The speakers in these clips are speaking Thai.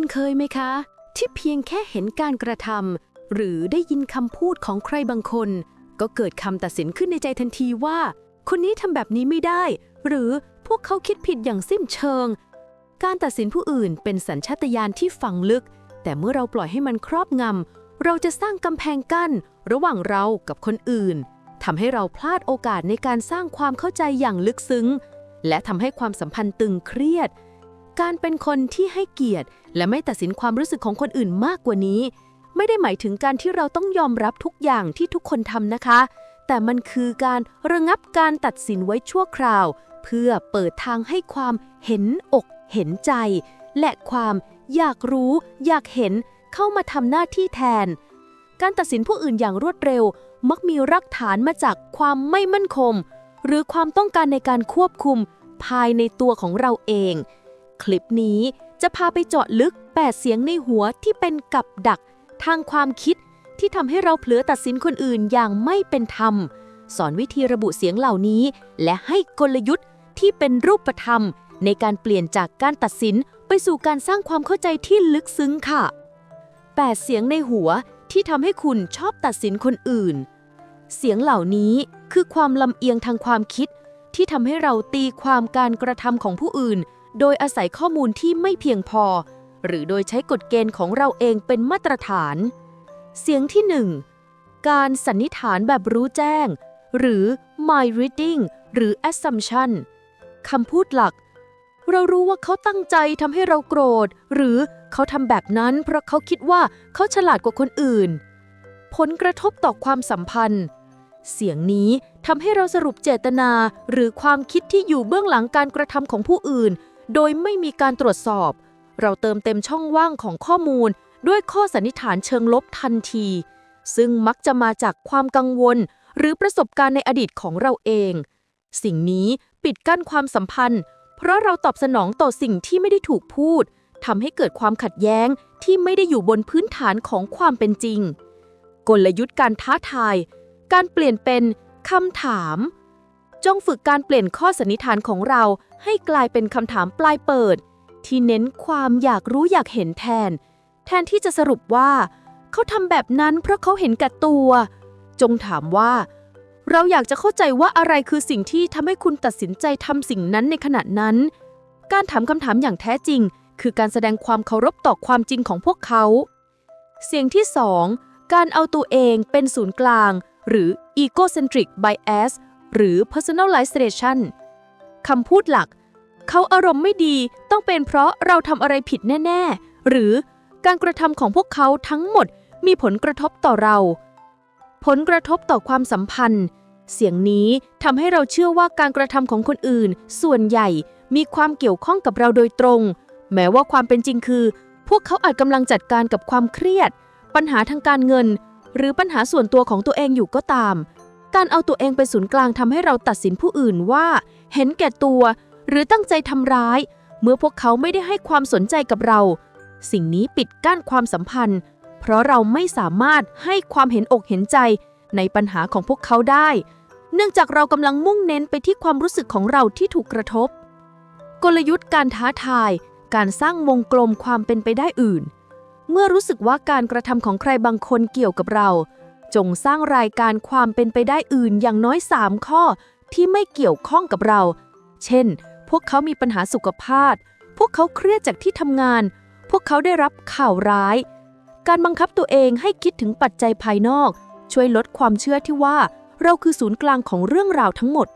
คุณเคยไหมคะ ที่เพียงแค่เห็นการกระทำหรือได้ยินคำพูดของใครบางคน ก็เกิดคำตัดสินขึ้นในใจทันทีว่า คนนี้ทำแบบนี้ไม่ได้ หรือพวกเขาคิดผิดอย่างสิ้นเชิง การตัดสินผู้อื่นเป็นสัญชาตญาณที่ฝังลึก แต่เมื่อเราปล่อยให้มันครอบงำเราจะสร้างกำแพงกั้น ระหว่างเรากับคนอื่นทำให้เราพลาดโอกาสในการสร้างความเข้าใจอย่างลึกซึ้ง และทำให้ความสัมพันธ์ตึงเครียด การเป็นคนที่ให้เกียรติ และไม่ตัดสินความรู้สึกของคนอื่นมากกว่านี้ ไม่ได้หมายถึงการที่เราต้องยอมรับทุกอย่างที่ทุกคนทำนะคะ แต่มันคือการระงับการตัดสินไว้ชั่วคราว เพื่อเปิดทางให้ความเห็นอกเห็นใจ และความอยากรู้ อยากเห็นเข้ามาทำหน้าที่แทน การตัดสินผู้อื่นอย่างรวดเร็ว มักมีรากฐานมาจากความไม่มั่นคงหรือความต้องการในการควบคุมภายในตัวของเราเอง คลิปนี้จะพาไปเจาะลึก 8 เสียงในหัวที่เป็นกับดัก ทางความคิดที่ทำให้เราเผลอตัดสินคนอื่นอย่างไม่เป็นธรรม สอนวิธีระบุเสียงเหล่านี้ และให้กลยุทธ์ที่เป็นรูปธรรม ในการเปลี่ยนจากการตัดสินไปสู่การสร้างความเข้าใจที่ลึกซึ้งค่ะ 8 เสียงในหัวที่ทำให้คุณชอบตัดสินคนอื่น เสียงเหล่านี้คือความลำเอียงทางความคิด ที่ทำให้เราตีความการกระทำของผู้อื่น โดยอาศัยข้อมูลที่ไม่เพียงพอ หรือโดยใช้กฎเกณฑ์ของเราเองเป็นมาตรฐาน เสียงที่ 1 การสันนิษฐานแบบรู้แจ้ง หรือ my reading หรือ assumption คำพูดหลัก เรารู้ว่าเขาตั้งใจทำให้เราโกรธ หรือเขาทำแบบนั้นเพราะเขาคิดว่าเขาฉลาดกว่าคนอื่น ผลกระทบต่อความสัมพันธ์ เสียงนี้ทำให้เราสรุปเจตนาหรือความคิดที่อยู่เบื้องหลังการกระทำของผู้อื่น โดยไม่มีการตรวจสอบ เราเติมเต็มช่องว่างของข้อมูล ด้วยข้อสันนิษฐานเชิงลบทันที ซึ่งมักจะมาจากความกังวล หรือประสบการณ์ในอดีตของเราเอง สิ่งนี้ปิดกั้นความสัมพันธ์ เพราะเราตอบสนองต่อสิ่งที่ไม่ได้ถูกพูดทำให้เกิดความขัดแย้งที่ไม่ได้อยู่บนพื้นฐานของความเป็นจริง กลยุทธ์การท้าทาย การเปลี่ยนเป็นคำถาม จงฝึกการเปลี่ยนข้อสันนิษฐานของเราให้กลายเป็นคำถามปลายเปิด ที่เน้นความอยากรู้อยากเห็นแทน แทนที่จะสรุปว่า เขาทำแบบนั้นเพราะเขาเห็นแก่ตัว จงถามว่า เราอยากจะเข้าใจว่าอะไรคือสิ่งที่ทำให้คุณตัดสินใจทำสิ่งนั้นในขณะนั้น การถามคำถามอย่างแท้จริง คือการแสดงความเคารพต่อความจริงของพวกเขา เสียงที่ 2 การเอาตัวเองเป็นศูนย์กลาง หรือ egocentric bias หรือ personalization คำพูดหลัก เขาอารมณ์ไม่ดีต้องเป็นเพราะเราทำอะไรผิดแน่ ๆ หรือการกระทำของพวกเขาทั้งหมดมีผลกระทบต่อเรา ผลกระทบต่อความสัมพันธ์ เสียงนี้ทำให้เราเชื่อว่าการกระทำของคนอื่น ส่วนใหญ่มีความเกี่ยวข้องกับเราโดยตรง แม้ว่าความเป็นจริงคือ พวกเขาอาจกำลังจัดการกับความเครียด ปัญหาทางการเงิน หรือปัญหาส่วนตัวของตัวเองอยู่ก็ตาม การเอาตัวเองเป็นศูนย์กลางทำให้เราตัดสินผู้อื่นว่า เห็นแก่ตัว หรือตั้งใจทำร้าย เมื่อพวกเขาไม่ได้ให้ความสนใจกับเรา สิ่งนี้ปิดกั้นความสัมพันธ์ เพราะเราไม่สามารถให้ความเห็นอกเห็นใจในปัญหาของพวกเขาได้ เนื่องจากเรากำลังมุ่งเน้นไปที่ความรู้สึกของเราที่ถูกกระทบ กลยุทธ์การท้าทาย การสร้างวงกลมความเป็นไปได้อื่น เมื่อรู้สึกว่าการกระทำของใครบางคนเกี่ยวกับเรา จงสร้างรายการความเป็นไปได้อื่นอย่างน้อย 3 ข้อที่ไม่เกี่ยวข้องกับเรา เช่น พวกเขามีปัญหาสุขภาพ พวกเขาเครียดจากที่ทำงาน พวกเขาได้รับข่าวร้าย การบังคับตัวเองให้คิดถึงปัจจัยภายนอก ช่วยลดความเชื่อที่ว่า เราคือศูนย์กลางของเรื่องราวทั้งหมด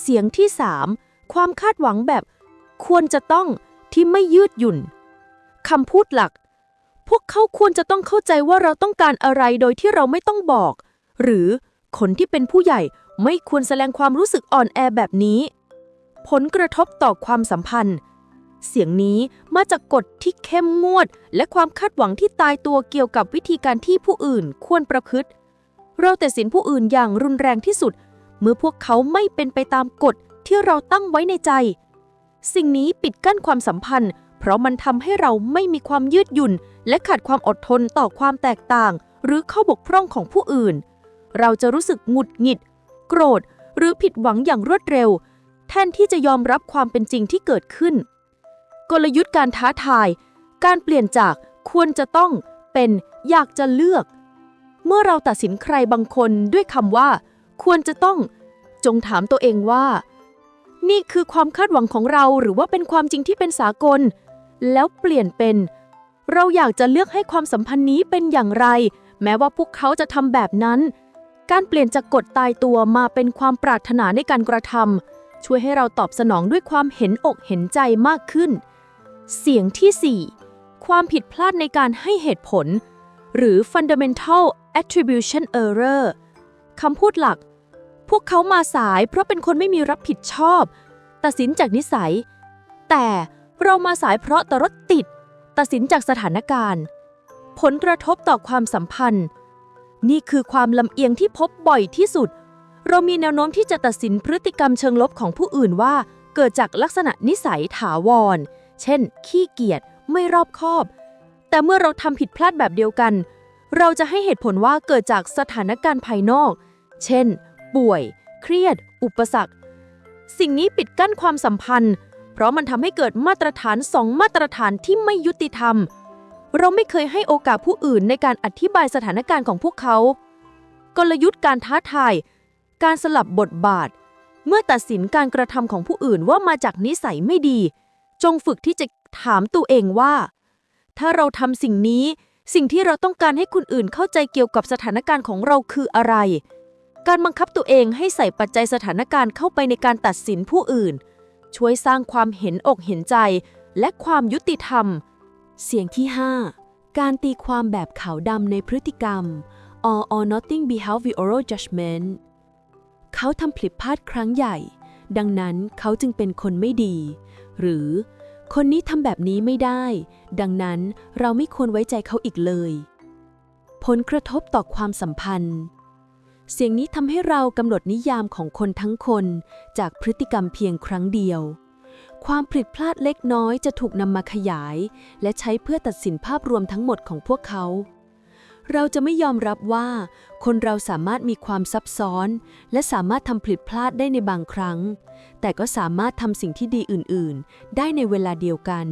เสียงที่ 3 ความคาดหวังแบบ ควรจะต้องที่ไม่ยืดหยุ่นคำพูดหลัก พวกเขาควรจะต้องเข้าใจว่าเราต้องการอะไรโดยที่เราไม่ต้องบอก หรือคนที่เป็นผู้ใหญ่ไม่ควรแสดงความรู้สึกอ่อนแอแบบนี้ ผลกระทบต่อความสัมพันธ์ เสียงนี้มาจากกฎที่เข้มงวด และความคาดหวังที่ตายตัวเกี่ยวกับวิธีการที่ผู้อื่นควรประพฤติ เราแต่สินผู้อื่นอย่างรุนแรงที่สุด เมื่อพวกเขาไม่เป็นไปตามกฎที่เราตั้งไว้ในใจ สิ่งนี้ปิดกั้นความสัมพันธ์ เพราะมันทำให้เราไม่มีความยืดหยุ่น และขาดความอดทนต่อความแตกต่าง หรือข้อบกพร่องของผู้อื่น เราจะรู้สึกหงุดหงิด โกรธ หรือผิดหวังอย่างรวดเร็ว แทนที่จะยอมรับความเป็นจริงที่เกิดขึ้น กลยุทธ์การท้าทาย การเปลี่ยนจากควรจะต้องเป็นอยากจะเลือก เมื่อเราตัดสินใครบางคนด้วยคำว่า ควรจะต้อง จงถามตัวเองว่า นี่คือความคาดหวังของเราหรือว่าเป็นความจริงที่เป็นสากล แล้วเปลี่ยนเป็น เราอยากจะเลือกให้ความสัมพันธ์นี้เป็นอย่างไร แม้ว่าพวกเขาจะทำแบบนั้น การเปลี่ยนจากกฎตายตัวมาเป็นความปรารถนาในการกระทำช่วยให้เราตอบสนองด้วยความเห็นอกเห็นใจมากขึ้น เสียงที่ 4 ความผิดพลาดในการให้เหตุผล หรือ fundamental attribution error คำพูดหลัก พวกเขามาสายเพราะเป็นคนไม่มีรับผิดชอบ ตัดสินจากนิสัย แต่ เรามาสายเพราะแต่รถติด ตัดสินจากสถานการณ์ ผลกระทบต่อความสัมพันธ์ นี่คือความลำเอียงที่พบบ่อยที่สุด เรามีแนวโน้มที่จะตัดสินพฤติกรรมเชิงลบของผู้อื่นว่า เกิดจากลักษณะนิสัยถาวร เช่น ขี้เกียจไม่รอบคอบ แต่เมื่อเราทำผิดพลาดแบบเดียวกัน เราจะให้เหตุผลว่าเกิดจากสถานการณ์ภายนอก เช่น ป่วย เครียด อุปสรรค สิ่งนี้ปิดกั้นความสัมพันธ์ เพราะมันทำให้เกิดมาตรฐานสองมาตรฐานที่ไม่ยุติธรรม เราไม่เคยให้โอกาสผู้อื่นในการอธิบายสถานการณ์ของพวกเขา กลยุทธ์การท้าทาย การสลับบทบาท เมื่อตัดสินการกระทำของผู้อื่นว่ามาจากนิสัยไม่ดี จงฝึกที่จะถามตัวเองว่า ถ้าเราทำสิ่งนี้ สิ่งที่เราต้องการให้คนอื่นเข้าใจเกี่ยวกับสถานการณ์ของเราคืออะไร การบังคับตัวเองให้ใส่ปัจจัยสถานการณ์เข้าไปในการตัดสินผู้อื่น ช่วยสร้างความเห็นอกเห็นใจและความยุติธรรม เสียงที่ 5 การตีความแบบขาวดำในพฤติกรรม all or nothing behavioral judgment เขาทำผิดพลาดครั้งใหญ่ ดังนั้นเขาจึงเป็นคนไม่ดี หรือ คนนี้ทำแบบนี้ไม่ได้ ดังนั้นเราไม่ควรไว้ใจเขาอีกเลย ผลกระทบต่อความสัมพันธ์ เสียงนี้ทำให้เรากำหนดนิยามของคนทั้งคน จากพฤติกรรมเพียงครั้งเดียว ความผิดพลาดเล็กน้อยจะถูกนำมาขยาย และใช้เพื่อตัดสินภาพรวมทั้งหมดของพวกเขา เราจะไม่ยอมรับว่า คนเราสามารถมีความซับซ้อน และสามารถทำผิดพลาดได้ในบางครั้ง แต่ก็สามารถทำสิ่งที่ดีอื่น ๆ ได้ในเวลาเดียวกัน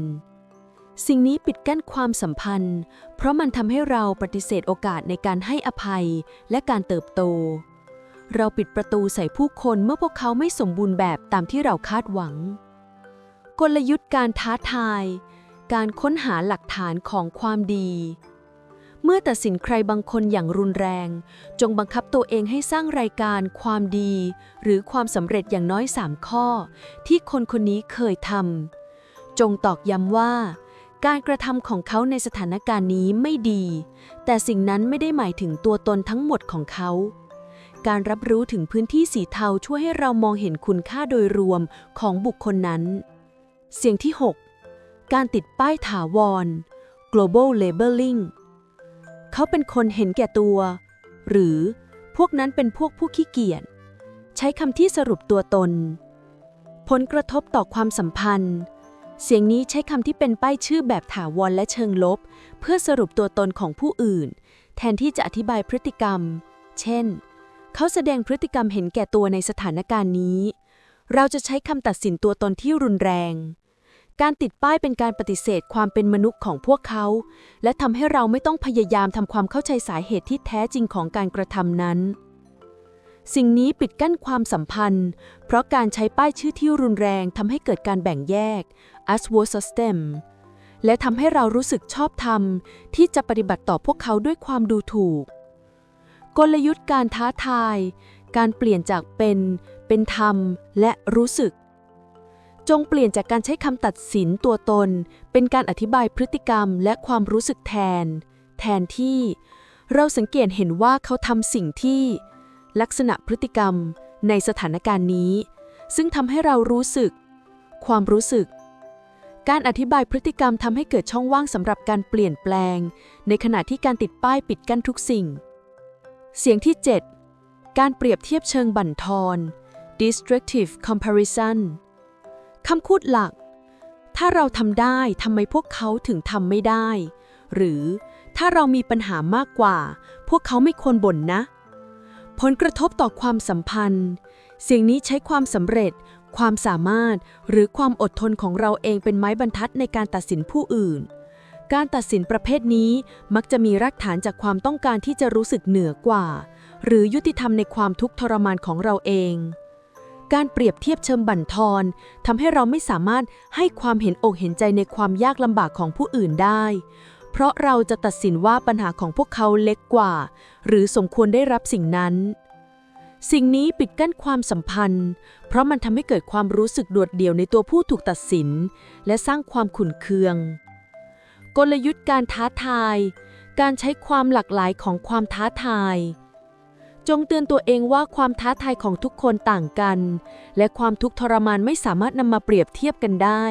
สิ่งนี้ปิดกั้นความสัมพันธ์ เพราะมันทำให้เราปฏิเสธโอกาสในการให้อภัยและการเติบโต เราปิดประตูใส่ผู้คนเมื่อพวกเขาไม่สมบูรณ์แบบตามที่เราคาดหวัง กลยุทธ์การท้าทาย การค้นหาหลักฐานของความดี เมื่อตัดสินใครบางคนอย่างรุนแรง จงบังคับตัวเองให้สร้างรายการความดี หรือความสำเร็จอย่างน้อย 3 ข้อ ที่คนคนนี้เคยทำจงตอกย้ำว่า การกระทำของเขาในสถานการณ์นี้ไม่ดี แต่สิ่งนั้นไม่ได้หมายถึงตัวตนทั้งหมดของเขา การรับรู้ถึงพื้นที่สีเทาช่วยให้เรามองเห็นคุณค่าโดยรวมของบุคคลนั้น เสียงที่ 6 การติดป้ายถาวร global labeling เขาเป็นคนเห็นแก่ตัว หรือพวกนั้นเป็นพวกผู้ขี้เกียจ ใช้คำที่สรุปตัวตน ผลกระทบต่อความสัมพันธ์ เสียงนี้ใช้คำที่เป็นป้ายชื่อแบบถาวรและเชิงลบ เพื่อสรุปตัวตนของผู้อื่น แทนที่จะอธิบายพฤติกรรม เช่น เขาแสดงพฤติกรรมเห็นแก่ตัวในสถานการณ์นี้ เราจะใช้คำตัดสินตัวตนที่รุนแรง การติดป้ายเป็นการปฏิเสธความเป็นมนุษย์ของพวกเขา และทำให้เราไม่ต้องพยายามทำความเข้าใจสาเหตุที่แท้จริงของการกระทำนั้น สิ่งนี้ปิดกั้นความสัมพันธ์ เพราะการใช้ป้ายชื่อที่รุนแรงทำให้เกิดการแบ่งแยก as w o r system และทำให้เรารู้สึกชอบธรรม ที่จะปฏิบัติต่อพวกเขาด้วยความดูถูก กลยุทธ์การท้าทาย การเปลี่ยนจากเป็น เป็นธรรม และรู้สึก จงเปลี่ยนจากการใช้คำตัดสินตัวตน เป็นการอธิบายพฤติกรรมและความรู้สึกแทน แทนที่ เราสังเกตเห็นว่าเขาทำสิ่งที่ ลักษณะพฤติกรรมในสถานการณ์นี้ ซึ่งทำให้เรารู้สึก ความรู้สึก การอธิบายพฤติกรรมทำให้เกิดช่องว่างสำหรับการเปลี่ยนแปลง ในขณะที่การติดป้ายปิดกั้นทุกสิ่ง เสียงที่ 7 การเปรียบเทียบเชิงบั่นทอน destructive comparison คำพูดหลัก ถ้าเราทำได้ทำไมพวกเขาถึงทำไม่ได้ หรือถ้าเรามีปัญหามากกว่า พวกเขาไม่ควรบ่นนะ ผลกระทบต่อความสัมพันธ์เสียงนี้ใช้ความสำเร็จ ความสามารถ หรือความอดทนของเราเองเป็นไม้บรรทัดในการตัดสินผู้อื่น การตัดสินประเภทนี้มักจะมีรากฐานจากความต้องการที่จะรู้สึกเหนือกว่า หรือยุติธรรมในความทุกข์ทรมานของเราเองการเปรียบเทียบเชิงบั่นทอนทำให้เราไม่สามารถให้ความเห็นอกเห็นใจในความยากลำบากของผู้อื่นได้ เพราะเราจะตัดสินว่าปัญหาของพวกเขาเล็กกว่า หรือสมควรได้รับสิ่งนั้น สิ่งนี้ปิดกั้นความสัมพันธ์ เพราะมันทำให้เกิดความรู้สึกโดดเดี่ยวในตัวผู้ถูกตัดสิน และสร้างความขุ่นเคือง กลยุทธ์การท้าทาย การใช้ความหลากหลายของความท้าทายจงเตือนตัวเองว่าความท้าทายของทุกคนต่างกัน และความทุกข์ทรมานไม่สามารถนำมาเปรียบเทียบกันได้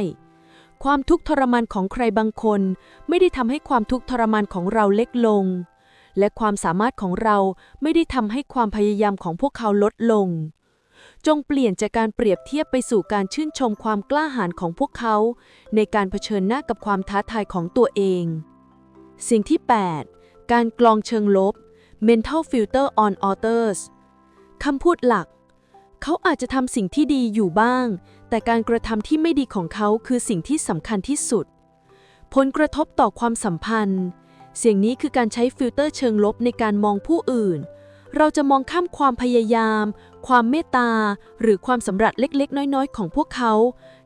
ความทุกข์ทรมานของใครบางคน ไม่ได้ทำให้ความทุกข์ทรมานของเราเล็กลง และความสามารถของเราไม่ได้ทำให้ความพยายามของพวกเขาลดลง จงเปลี่ยนจากการเปรียบเทียบไปสู่การชื่นชมความกล้าหาญของพวกเขา ในการเผชิญหน้ากับความท้าทายของตัวเอง สิ่งที่ 8 การกลองเชิงลบ mental filter on authors คำพูดหลัก เขาอาจจะทำสิ่งที่ดีอยู่บ้าง แต่การกระทำที่ไม่ดีของเขาคือสิ่งที่สำคัญที่สุด ผลกระทบต่อความสัมพันธ์ เสียงนี้คือการใช้ฟิลเตอร์เชิงลบในการมองผู้อื่น เราจะมองข้ามความพยายาม ความเมตตา หรือความสำเร็จเล็กๆ น้อยๆ ของพวกเขา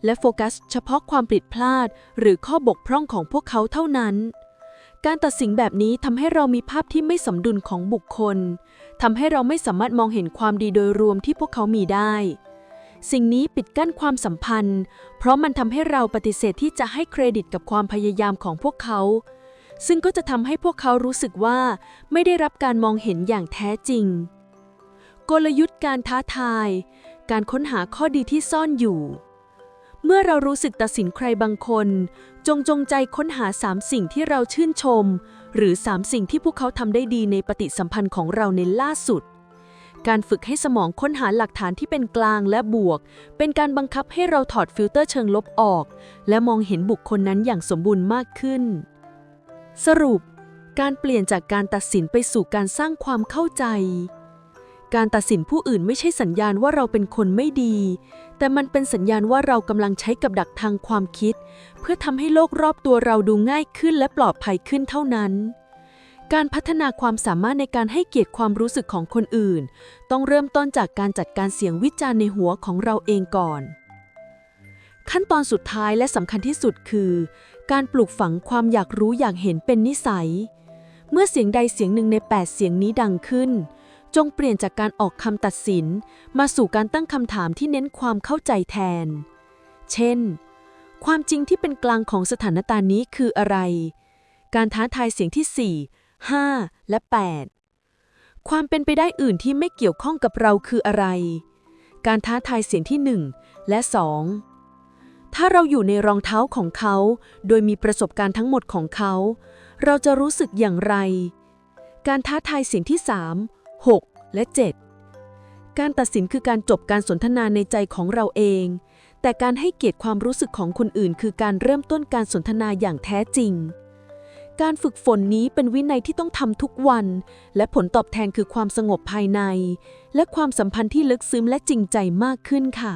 และโฟกัสเฉพาะความผิดพลาด หรือข้อบกพร่องของพวกเขาเท่านั้น การตัดสินแบบนี้ทำให้เรามีภาพที่ไม่สมดุลของบุคคลทำให้เราไม่สามารถมองเห็นความดีโดยรวมที่พวกเขามีได้ สิ่งนี้ปิดกั้นความสัมพันธ์ เพราะมันทำให้เราปฏิเสธที่จะให้เครดิตกับความพยายามของพวกเขา ซึ่งก็จะทำให้พวกเขารู้สึกว่าไม่ได้รับการมองเห็นอย่างแท้จริง กลยุทธ์การท้าทาย การค้นหาข้อดีที่ซ่อนอยู่ เมื่อเรารู้สึกตัดสินใครบางคน จงจงใจค้นหาสามสิ่งที่เราชื่นชม หรือสามสิ่งที่พวกเขาทำได้ดีในปฏิสัมพันธ์ของเราในล่าสุด การฝึกให้สมองค้นหาหลักฐานที่เป็นกลางและบวก เป็นการบังคับให้เราถอดฟิลเตอร์เชิงลบออก และมองเห็นบุคคลนั้นอย่างสมบูรณ์มากขึ้น สรุป การเปลี่ยนจากการตัดสินไปสู่การสร้างความเข้าใจการตัดสินผู้อื่นไม่ใช่สัญญาณว่าเราเป็นคนไม่ดี แต่มันเป็นสัญญาณว่าเรากำลังใช้กับดักทางความคิด เพื่อทำให้โลกรอบตัวเราดูง่ายขึ้นและปลอดภัยขึ้นเท่านั้น การพัฒนาความสามารถในการให้เกียรติความรู้สึกของคนอื่น ต้องเริ่มต้นจากการจัดการเสียงวิจารณ์ในหัวของเราเองก่อน ขั้นตอนสุดท้ายและสำคัญที่สุดคือ การปลูกฝังความอยากรู้อยากเห็นเป็นนิสัย เมื่อเสียงใดเสียงหนึ่งใน 8 เสียงนี้ดังขึ้น จงเปลี่ยนจากการออกคำตัดสิน มาสู่การตั้งคำถามที่เน้นความเข้าใจแทน เช่น ความจริงที่เป็นกลางของสถานการณ์นี้คืออะไร การท้าทายเสียงที่ 4 5 และ 8 ความเป็นไปได้อื่นที่ไม่เกี่ยวข้องกับเราคืออะไร การท้าทายเสียงที่ 1 และ 2 ถ้าเราอยู่ในรองเท้าของเขา โดยมีประสบการณ์ทั้งหมดของเขา เราจะรู้สึกอย่างไรการท้าทายเสียงที่ 3 6 และ 7 การตัดสินคือการจบการสนทนาในใจของเราเอง แต่การให้เกียรติความรู้สึกของคนอื่น คือการเริ่มต้นการสนทนาอย่างแท้จริง การฝึกฝนนี้เป็นวินัยที่ต้องทำทุกวัน และผลตอบแทนคือความสงบภายใน และความสัมพันธ์ที่ลึกซึ้งและจริงใจมากขึ้นค่ะ